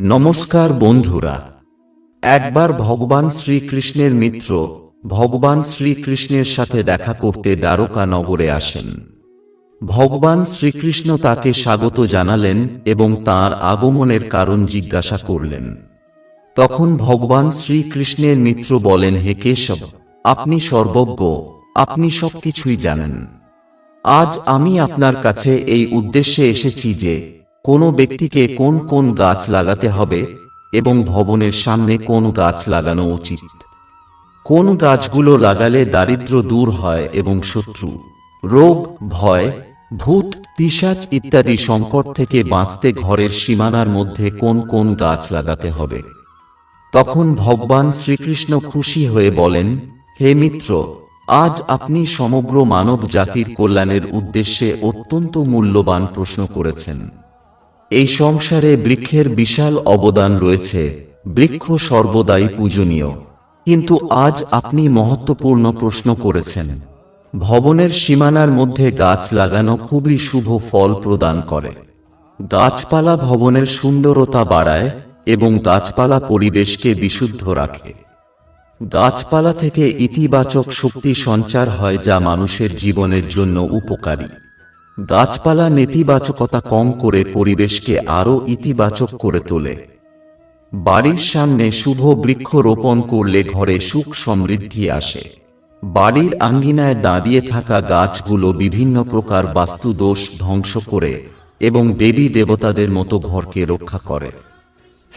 নমস্কার বন্ধুরা। একবার ভগবান শ্রীকৃষ্ণের মিত্র ভগবান শ্রীকৃষ্ণের সাথে দেখা করতে দ্বারকা নগরে আসেন। ভগবান শ্রীকৃষ্ণ তাকে স্বাগত জানালেন এবং তার আগমনের কারণ জিজ্ঞাসা করলেন। তখন ভগবান শ্রীকৃষ্ণের মিত্র বলেন, হে কেশব, আপনি সর্বজ্ঞ, আপনি সবকিছুই জানেন। আজ আমি আপনার কাছে এই উদ্দেশ্যে এসেছি যে কোনো ব্যক্তিকে কোন কোন গাছ লাগাতে হবে এবং ভবনের সামনে কোন গাছ লাগানো উচিত। কোন গাছগুলো লাগালে দারিদ্র দূর হয় এবং শত্রু, রোগ, ভয়, ভূত, পিশাচ ইত্যাদি সংকট থেকে বাঁচতে ঘরের সীমানার মধ্যে কোন কোন গাছ লাগাতে হবে। তখন ভগবান শ্রীকৃষ্ণ খুশি হয়ে বলেন, হে মিত্র, আজ আপনি সমগ্র মানব জাতির কল্যাণের উদ্দেশ্যে অত্যন্ত মূল্যবান প্রশ্ন করেছেন। এই সংসারে বৃক্ষের বিশাল অবদান রয়েছে। বৃক্ষ সর্বদাই পূজনীয়। কিন্তু আজ আপনি মহত্বপূর্ণ প্রশ্ন করেছেন। ভবনের সীমানার মধ্যে গাছ লাগানো খুবই শুভ ফল প্রদান করে। গাছপালা ভবনের সুন্দরতা বাড়ায় এবং গাছপালা পরিবেশকে বিশুদ্ধ রাখে। গাছপালা থেকে ইতিবাচক শক্তি সঞ্চার হয় যা মানুষের জীবনের জন্য উপকারী। গাছপালা নেতিবাচকতা কম করে পরিবেশকে আরও ইতিবাচক করে তোলে। বাড়ির সামনে শুভ বৃক্ষ রোপণ করলে ঘরে সুখ সমৃদ্ধি আসে। বাড়ির আঙ্গিনায় দাঁড়িয়ে থাকা গাছগুলো বিভিন্ন প্রকার বাস্তুদোষ ধ্বংস করে এবং দেবী দেবতাদের মতো ঘরকে রক্ষা করে।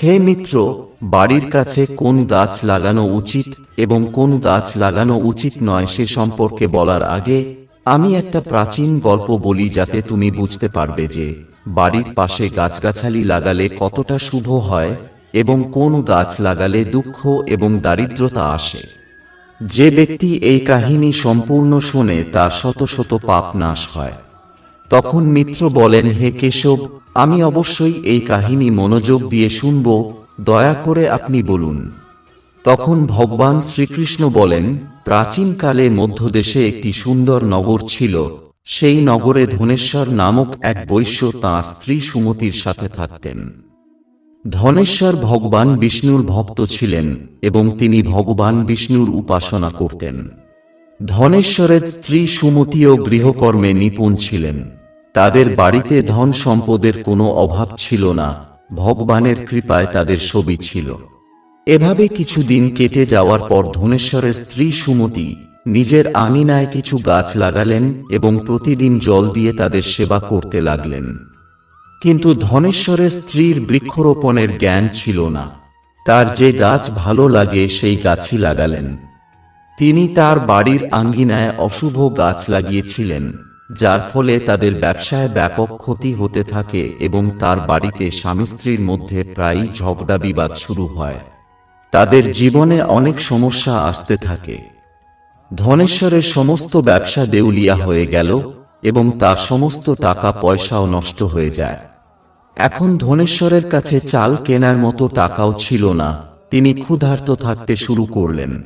হে মিত্র, বাড়ির কাছে কোন গাছ লাগানো উচিত এবং কোন গাছ লাগানো উচিত নয় সে সম্পর্কে বলার আগে আমি একটা প্রাচীন গল্প বলি যাতে তুমি বুঝতে পারবে যে বাড়ির পাশে গাছগাছালি লাগালে কতটা শুভ হয় এবং কোন গাছ লাগালে দুঃখ এবং দারিদ্রতা আসে। যে ব্যক্তি এই কাহিনী সম্পূর্ণ শোনে তার শত শত পাপ নাশ হয়। তখন মিত্র বলেন, হে কেশব, আমি অবশ্যই এই কাহিনী মনোযোগ দিয়ে শুনব। দয়া করে আপনি বলুন। তখন ভগবান শ্রীকৃষ্ণ বলেন, প্রাচীনকালে মধ্যদেশে একটি সুন্দর নগর ছিল। সেই নগরে ধনেশ্বর নামক এক বৈশ্য তাঁর স্ত্রী সুমতির সাথে থাকতেন। ধনেশ্বর ভগবান বিষ্ণুর ভক্ত ছিলেন এবং তিনি ভগবান বিষ্ণুর উপাসনা করতেন। ধনেশ্বরের স্ত্রী সুমতিও গৃহকর্মে নিপুণ ছিলেন। তাদের বাড়িতে ধন সম্পদের কোনো অভাব ছিল না, ভগবানের কৃপায় তাদের ছবি ছিল। এভাবে কিছুদিন কেটে যাওয়ার পর ধনেশ্বরের স্ত্রী সুমতি নিজের আঙিনায় কিছু গাছ লাগালেন এবং প্রতিদিন জল দিয়ে তাদের সেবা করতে লাগলেন। কিন্তু ধনেশ্বরের স্ত্রীর বৃক্ষরোপণের জ্ঞান ছিল না। তার যে গাছ ভালো লাগে সেই গাছই লাগালেন। তিনি তার বাড়ির আঙ্গিনায় অশুভ গাছ লাগিয়েছিলেন, যার ফলে তাদের ব্যবসায় ব্যাপক ক্ষতি হতে থাকে এবং তার বাড়িতে স্বামী স্ত্রীর মধ্যে প্রায়ই ঝগড়া বিবাদ শুরু হয়। তাদের জীবনে অনেক সমস্যা আসতে থাকে। ধনেশ্বরের সমস্ত ব্যবসা দেউলিয়া হয়ে গেল এবং তার সমস্ত টাকা পয়সাও নষ্ট হয়ে যায়। এখন ধনেশ্বরের কাছে চাল কেনার মতো টাকাও ছিল না, তিনি ক্ষুধার্ত থাকতে শুরু করলেন।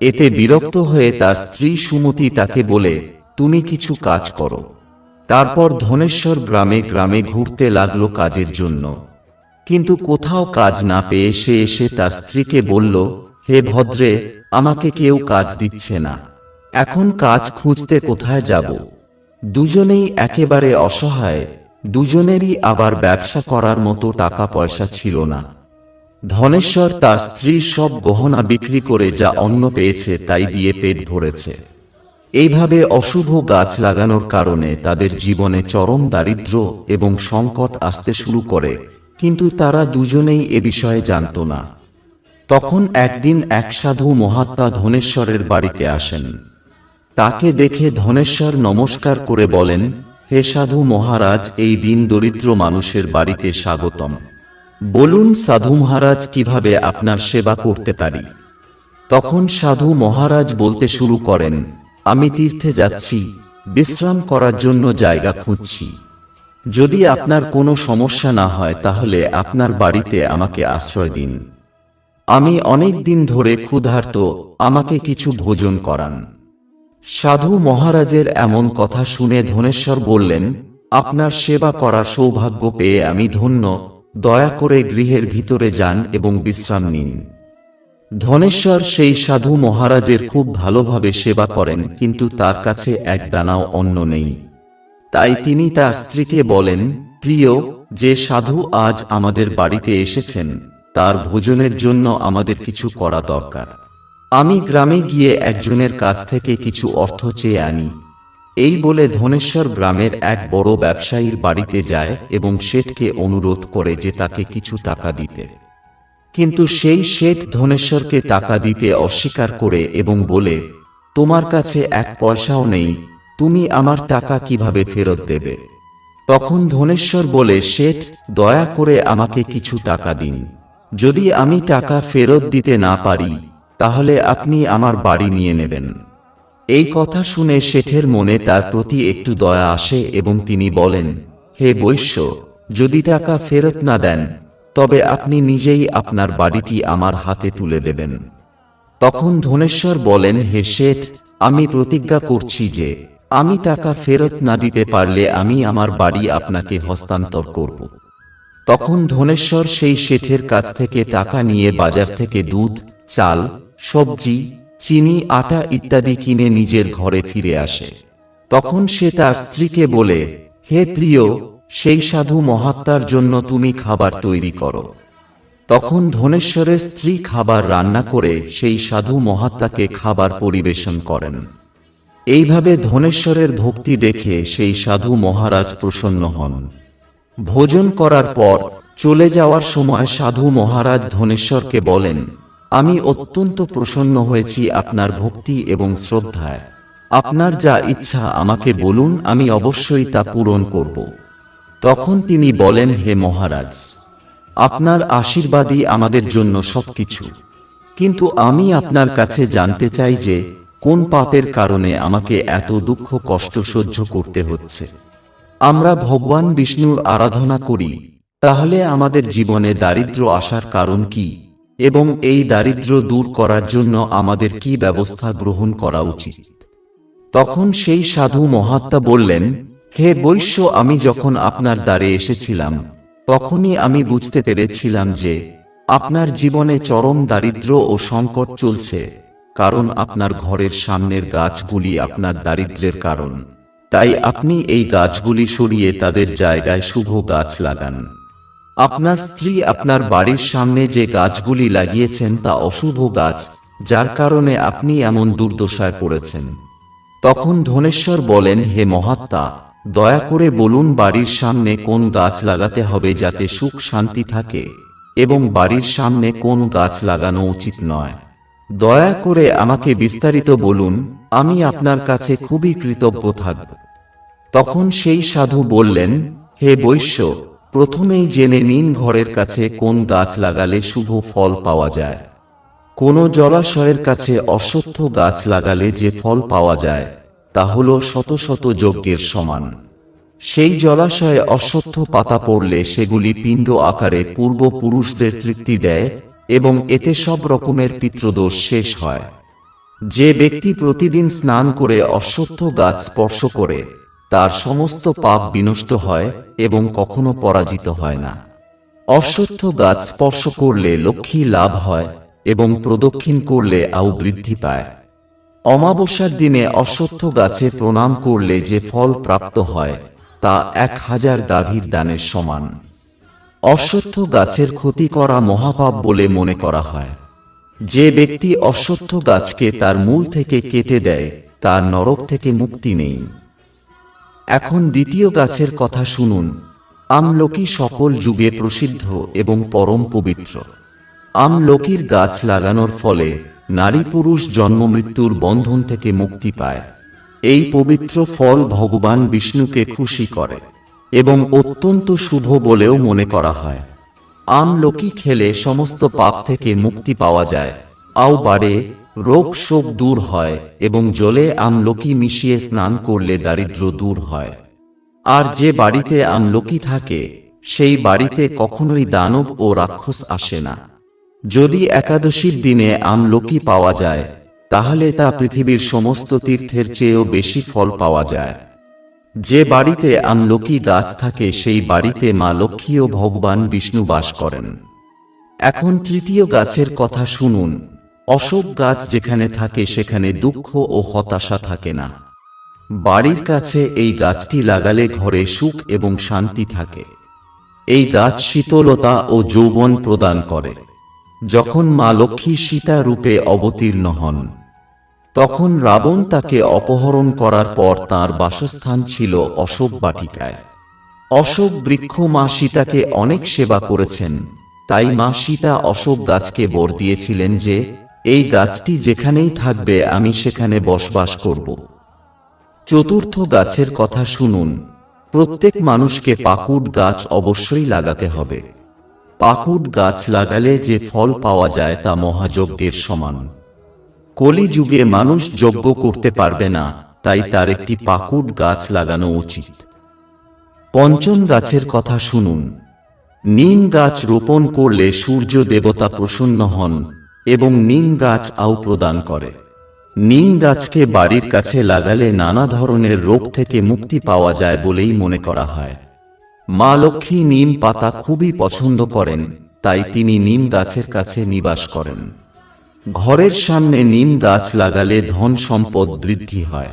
এতে বিরক্ত হয়ে তার স্ত্রী সুমতি তাকে বলে, তুমি কিছু কাজ করো। তারপর ধনেশ্বর গ্রামে গ্রামে ঘুরতে লাগল কাজের জন্য। কিন্তু কোথাও কাজ না পেয়ে সে এসে তার স্ত্রীকে বলল, হে ভদ্রে, আমাকে কেউ কাজ দিচ্ছে না। এখন কাজ খুঁজতে কোথায় যাব? দুজনেই একেবারে অসহায়, দুজনেরই আবার ব্যবসা করার মতো টাকা পয়সা ছিল না। ধনেশ্বর তার স্ত্রীর সব গহনা বিক্রি করে যা অন্ন পেয়েছে তাই দিয়ে পেট ভরেছে। এইভাবে অশুভ গাছ লাগানোর কারণে তাদের জীবনে চরম দারিদ্র এবং সংকট আসতে শুরু করে। কিন্তু তারা দুজনেই এ বিষয়ে জানত না। তখন একদিন এক সাধু মহাত্মা ধনেশ্বরের বাড়িতে আসেন। তাকে দেখে ধনেশ্বর নমস্কার করে বলেন, হে সাধু মহারাজ, এই দিন দরিদ্র মানুষের বাড়িতে স্বাগতম। বলুন সাধু মহারাজ, কীভাবে আপনার সেবা করতে পারি? তখন সাধু মহারাজ বলতে শুরু করেন, আমি তীর্থে যাচ্ছি, বিশ্রাম করার জন্য জায়গা খুঁজছি। যদি আপনার কোনো সমস্যা না হয়, তাহলে আপনার বাড়িতে আমাকে আশ্রয় দিন। আমি অনেক দিন ধরে ক্ষুধার্ত, আমাকে কিছু ভোজন করান। সাধু মহারাজের এমন কথা শুনে ধনেশ্বর বললেন, আপনার সেবা করার সৌভাগ্য পেয়ে আমি ধন্য, দয়া করে গৃহের ভিতরে যান এবং বিশ্রাম নিন। ধনেশ্বর সেই সাধু মহারাজের খুব ভালোভাবে সেবা করেন, কিন্তু তার কাছে এক দানাও অন্ন নেই। তাই তিনি তার স্ত্রীকে বলেন, প্রিয়, যে সাধু আজ আমাদের বাড়িতে এসেছেন, তার ভোজনের জন্য আমাদের কিছু করা দরকার। আমি গ্রামে গিয়ে একজনের কাছ থেকে কিছু অর্থ চেয়ে আনি। এই বলে ধনেশ্বর গ্রামের এক বড় ব্যবসায়ীর বাড়িতে যায় এবং শেঠকে অনুরোধ করে যে তাকে কিছু টাকা দিতে। কিন্তু সেই শেঠ ধনেশ্বরকে টাকা দিতে অস্বীকার করে এবং বলে, তোমার কাছে এক পয়সাও নেই তুমি আমার টাকা কীভাবে ফেরত দেবে? তখন ধনেশ্বর বলে, শেঠ, দয়া করে আমাকে কিছু টাকা দিন। যদি আমি টাকা ফেরত দিতে না পারি, তাহলে আপনি আমার বাড়ি নিয়ে নেবেন এই কথা শুনে শেঠের মনে তার প্রতি একটু দয়া আসে এবং তিনি বলেন, হে বৈশ্য, যদি টাকা ফেরত না দেন, তবে আপনি নিজেই আপনার বাড়িটি আমার হাতে তুলে দেবেন। তখন ধনেশ্বর বলেন, হে শেঠ, আমি প্রতিজ্ঞা করছি যে আমি টাকা ফেরত না দিতে পারলে আমি আমার বাড়ি আপনাকে হস্তান্তর করব। তখন ধনেশ্বর সেই শেঠের কাছ থেকে টাকা নিয়ে বাজার থেকে দুধ, চাল, সবজি, চিনি, আটা ইত্যাদি কিনে নিজের ঘরে ফিরে আসে। তখন সে তার স্ত্রীকে বলে, হে প্রিয়, সেই সাধু মহাত্মার জন্য তুমি খাবার তৈরি করো। তখন ধনেশ্বরের স্ত্রী খাবার রান্না করে সেই সাধু মহাত্মাকে খাবার পরিবেশন করেন। এইভাবে ধনেশ্বরের ভক্তি দেখে সেই সাধু মহারাজ প্রসন্ন হন। ভোজন করার পর চলে যাওয়ার সময় সাধু মহারাজ ধনেশ্বরকে বলেন, আমি অত্যন্ত প্রসন্ন হয়েছি আপনার ভক্তি এবং শ্রদ্ধায়। আপনার যা ইচ্ছা আমাকে বলুন, আমি অবশ্যই তা পূরণ করব। তখন তিনি বলেন, হে মহারাজ, আপনার আশীর্বাদই আমাদের জন্য সবকিছু। কিন্তু আমি আপনার কাছে জানতে চাই যে কোন পাপের কারণে আমাকে এত দুঃখ কষ্ট সহ্য করতে হচ্ছে? আমরা ভগবান বিষ্ণুর আরাধনা করি, তাহলে আমাদের জীবনে দারিদ্র আসার কারণ কি? এবং এই দারিদ্র দূর করার জন্য আমাদের কি ব্যবস্থা গ্রহণ করা উচিত? তখন সেই সাধু মহাত্মা বললেন, হে বৈশ্য, আমি যখন আপনার দ্বারে এসেছিলাম, তখনই আমি বুঝতে পেরেছিলাম যে, আপনার জীবনে চরম দারিদ্র ও সংকট চলছে। কারণ আপনার ঘরের সামনের গাছগুলি আপনার দারিদ্র্যের কারণ। তাই আপনি এই গাছগুলি সরিয়ে তাদের জায়গায় শুভ গাছ লাগান। আপনার স্ত্রী আপনার বাড়ির সামনে যে গাছগুলি লাগিয়েছেন তা অশুভ গাছ, যার কারণে আপনি এমন দুর্দশায় পড়েছেন। তখন ধনেশ্বর বলেন, হে মহাত্মা, দয়া করে বলুন বাড়ির সামনে কোন গাছ লাগাতে হবে যাতে সুখ শান্তি থাকে এবং বাড়ির সামনে কোন গাছ লাগানো উচিত নয়। দয়া করে আমাকে বিস্তারিত বলুন, আমি আপনার কাছে খুবই কৃতজ্ঞ থাকব। তখন সেই সাধু বললেন, হে বৈশ্য, প্রথমেই জেনে নিন ঘরের কাছে কোন গাছ লাগালে শুভ ফল পাওয়া যায়। কোন জলাশয়ের কাছে অশ্বত্থ গাছ লাগালে যে ফল পাওয়া যায়, তা হল শত শত যজ্ঞের সমান। সেই জলাশয়ে অশ্বত্থ পাতা পড়লে সেগুলি পিণ্ড আকারে পূর্বপুরুষদের তৃপ্তি দেয় এবং এতে সব রকমের পিতৃদোষ শেষ হয়। যে ব্যক্তি প্রতিদিন স্নান করে অশ্বত্থ গাছ স্পর্শ করে, তার সমস্ত পাপ বিনষ্ট হয় এবং কখনো পরাজিত হয় না। অশ্বত্থ গাছ স্পর্শ করলে লক্ষ্মী লাভ হয় এবং প্রদক্ষিণ করলে আউ বৃদ্ধি পায়। অমাবস্যার দিনে অশ্বত্থ গাছে প্রণাম করলে যে ফল প্রাপ্ত হয়, তা এক হাজার গাভীর দানের সমান। অশ্বত্থ গাছের ক্ষতি করা মহাপাপ বলে মনে করা হয়। যে ব্যক্তি অশ্বত্থ গাছকে তার মূল থেকে কেটে দেয়, তার নরক থেকে মুক্তি নেই। এখন দ্বিতীয় গাছের কথা শুনুন। আমলকি সকল যুগে প্রসিদ্ধ এবং পরম পবিত্র। আমলকির গাছ লাগানোর ফলে নারী পুরুষ জন্ম মৃত্যুর বন্ধন থেকে মুক্তি পায়। এই পবিত্র ফল ভগবান বিষ্ণুকে খুশি করে। এবং অত্যন্ত শুভ বলেও মনে করা হয়। আমলকি খেলে সমস্ত পাপ থেকে মুক্তি পাওয়া যায়। আও বাড়ে, রোগ শোক দূর হয় এবং জলে আমলকি মিশিয়ে স্নান করলে দারিদ্র দূর হয়। আর যে বাড়িতে আমলকি থাকে, সেই বাড়িতে কখনোই দানব ও রাক্ষস আসে না। যদি একাদশীর দিনে আমলকি পাওয়া যায়, তাহলে তা পৃথিবীর সমস্ত তীর্থের চেয়েও বেশি ফল পাওয়া যায়। যে বাড়িতে আমলকি গাছ থাকে, সেই বাড়িতে মা লক্ষ্মী ও ভগবান বিষ্ণু বাস করেন। এখন তৃতীয় গাছের কথা শুনুন। অশোক গাছ যেখানে থাকে, সেখানে দুঃখ ও হতাশা থাকে না। বাড়ির কাছে এই গাছটি লাগালে ঘরে সুখ এবং শান্তি থাকে। এই গাছ শীতলতা ও যৌবন প্রদান করে। যখন মা লক্ষ্মী সীতা রূপে অবতীর্ণ হন তখন রাবণ তাকে অপহরণ করার পর তার বাসস্থান ছিল অশোক বাটিকায়। অশোক বৃক্ষ মা সীতাকে অনেক সেবা করেছেন, তাই মা সীতা অশোক গাছকে বর দিয়েছিলেন যে, এই গাছটি যেখানেই থাকবে আমি সেখানে বসবাস করব। চতুর্থ গাছের কথা শুনুন, প্রত্যেক মানুষকে পাকুট গাছ অবশ্যই লাগাতে হবে। পাকুট গাছ লাগালে যে ফল পাওয়া যায় তা মহাযজ্ঞের সমান। কলিযুগে মানুষ যজ্ঞ করতে পারবে না, তাই তার একটি পাকুট গাছ লাগানো উচিত। পঞ্চম গাছের কথা শুনুন। নিম গাছ রোপণ করলে সূর্য দেবতা প্রসন্ন হন এবং নিম গাছ আও প্রদান করে। নিম গাছকে বাড়ির কাছে লাগালে নানা ধরনের রোগ থেকে মুক্তি পাওয়া যায় বলেই মনে করা হয়। মা লক্ষ্মী নিম পাতা খুবই পছন্দ করেন, তাই তিনি নিম গাছের কাছে নিবাস করেন। ঘরের সামনে নিম গাছ লাগালে ধন সম্পদ বৃদ্ধি হয়।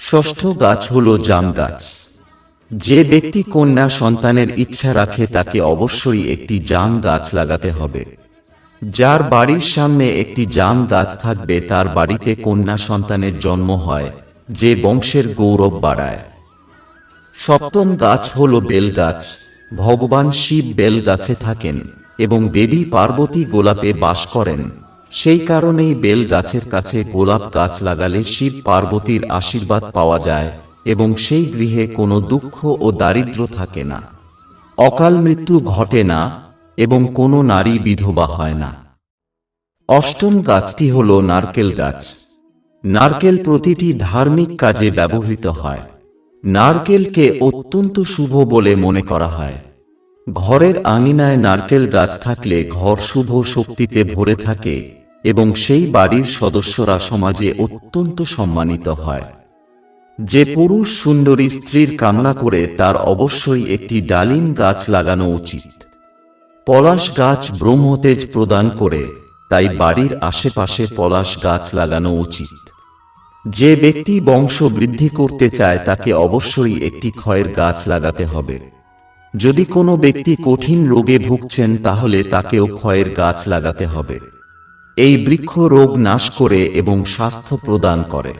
ষষ্ঠ গাছ হল জাম গাছ। যে ব্যক্তি কন্যা সন্তানের ইচ্ছা রাখে তাকে অবশ্যই একটি জাম গাছ লাগাতে হবে। যার বাড়ির সামনে একটি জাম গাছ থাকবে, তার বাড়িতে কন্যা সন্তানের জন্ম হয়, যে বংশের গৌরব বাড়ায়। সপ্তম গাছ হল বেল গাছ। ভগবান শিব বেল গাছে থাকেন এবং দেবী পার্বতী গোলাপে বাস করেন। সেই কারণেই বেল গাছের কাছে গোলাপ গাছ লাগালে শিব পার্বতীর আশীর্বাদ পাওয়া যায় এবং সেই গৃহে কোনো দুঃখ ও দারিদ্র্য থাকে না। অকাল মৃত্যু ঘটে না এবং কোনো নারী বিধবা হয় না। অষ্টম গাছটি হল নারকেল গাছ। নারকেল প্রতিটি ধার্মিক কাজে ব্যবহৃত হয়। নারকেলকে অত্যন্ত শুভ বলে মনে করা হয়। ঘরের আঙিনায় নারকেল গাছ থাকলে ঘর শুভ শক্তিতে ভরে থাকে এবং সেই বাড়ির সদস্যরা সমাজে অত্যন্ত সম্মানিত হয়। যে পুরুষ সুন্দরী স্ত্রীর কামনা করে তার অবশ্যই একটি ডালিম গাছ লাগানো উচিত। পলাশ গাছ ব্রহ্মতেজ প্রদান করে, তাই বাড়ির আশেপাশে পলাশ গাছ লাগানো উচিত। যে ব্যক্তি বংশ বৃদ্ধি করতে চায়, তাকে অবশ্যই একটি ক্ষয়ের গাছ লাগাতে হবে। যদি কোনো ব্যক্তি কঠিন রোগে ভুগছেন, তাহলে তাকেও ক্ষয়ের গাছ লাগাতে হবে। এই বৃক্ষ রোগ নাশ করে এবং স্বাস্থ্য প্রদান করে।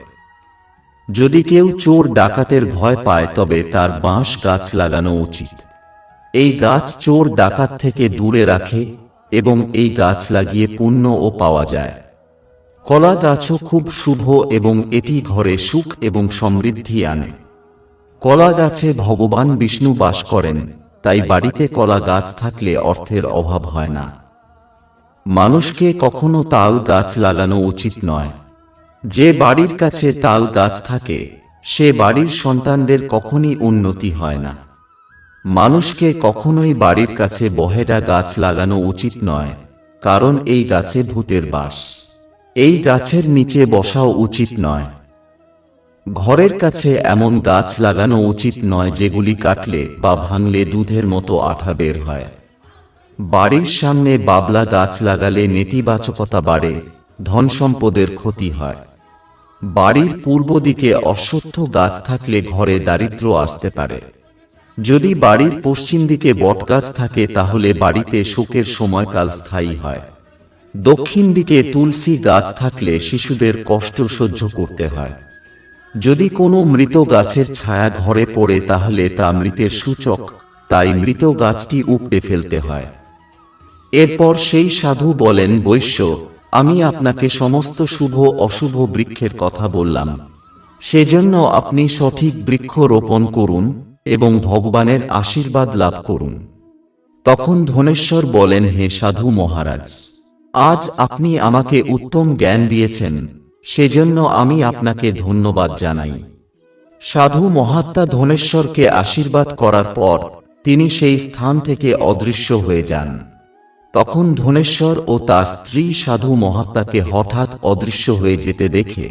যদি কেউ চোর ডাকাতের ভয় পায়, তবে তার বাঁশ গাছ লাগানো উচিত। এই গাছ চোর ডাকাত থেকে দূরে রাখে এবং এই গাছ লাগিয়ে পুণ্য ও পাওয়া যায়। কলা গাছও খুব শুভ এবং এটি ঘরে সুখ এবং সমৃদ্ধি আনে। কলা গাছে ভগবান বিষ্ণু বাস করেন, তাই বাড়িতে কলা গাছ থাকলে অর্থের অভাব হয় না। মানুষকে কখনো তাল গাছ লাগানো উচিত নয়। যে বাড়ির কাছে তাল গাছ থাকে, সে বাড়ির সন্তানদের কখনই উন্নতি হয় না। মানুষকে কখনোই বাড়ির কাছে বহেরা গাছ লাগানো উচিত নয়, কারণ এই গাছে ভূতের বাস। এই গাছের নিচে বসাও উচিত নয়। ঘরের কাছে এমন গাছ লাগানো উচিত নয় যেগুলি কাটলে বা ভাঙলে দুধের মতো আঠা বের হয়। বাড়ির সামনে বাবলা গাছ লাগালে নেতিবাচকতা বাড়ে ধন সম্পদের ক্ষতি হয়। বাড়ির পূর্ব দিকে অশ্বত্থ গাছ থাকলে ঘরে দারিদ্র আসতে পারে। যদি বাড়ির পশ্চিম দিকে বটগাছ থাকে, তাহলে বাড়িতে শোকের সময়কাল স্থায়ী হয়। দক্ষিণ দিকে তুলসী গাছ থাকলে শিশুদের কষ্ট সহ্য করতে হয়। যদি কোনো মৃত গাছের ছায়া ঘরে পড়ে, তাহলে তা মৃতের সূচক, তাই মৃত গাছটি উপড়ে ফেলতে হয়। এরপর সেই সাধু বলেন, বৈশ্য, আমি আপনাকে সমস্ত শুভ, অশুভ বৃক্ষের কথা বললাম। সেজন্য আপনি সঠিক বৃক্ষ রোপণ করুন এবং ভগবানের আশীর্বাদ লাভ করুন। তখন ধনেশ্বর বলেন, হে সাধু মহারাজ, আজ আপনি আমাকে উত্তম জ্ঞান দিয়েছেন, সেজন্য আমি আপনাকে ধন্যবাদ জানাই। সাধু মহাত্মা ধনেশ্বরকে আশীর্বাদ করার পর তিনি সেই স্থান থেকে অদৃশ্য হয়ে যান। তখন ধনেশ্বর ও তার স্ত্রী সাধু মহাত্মাকে হঠাৎ অদৃশ্য হয়ে যেতে দেখে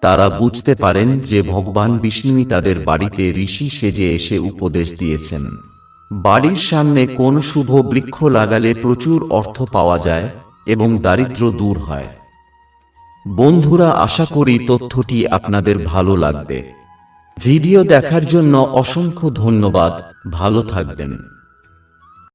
তারা বুঝতে পারেন যে ভগবান বিষ্ণুই তাদের বাড়িতে ঋষি সেজে এসে উপদেশ দিয়েছেন। বাড়ির সামনে কোন শুভ বৃক্ষ লাগালে প্রচুর অর্থ পাওয়া যায় এবং দারিদ্র্য দূর হয়। বন্ধুরা, আশা করি তথ্যটি আপনাদের ভালো লাগবে। ভিডিও দেখার জন্য অসংখ্য ধন্যবাদ। ভালো থাকবেন।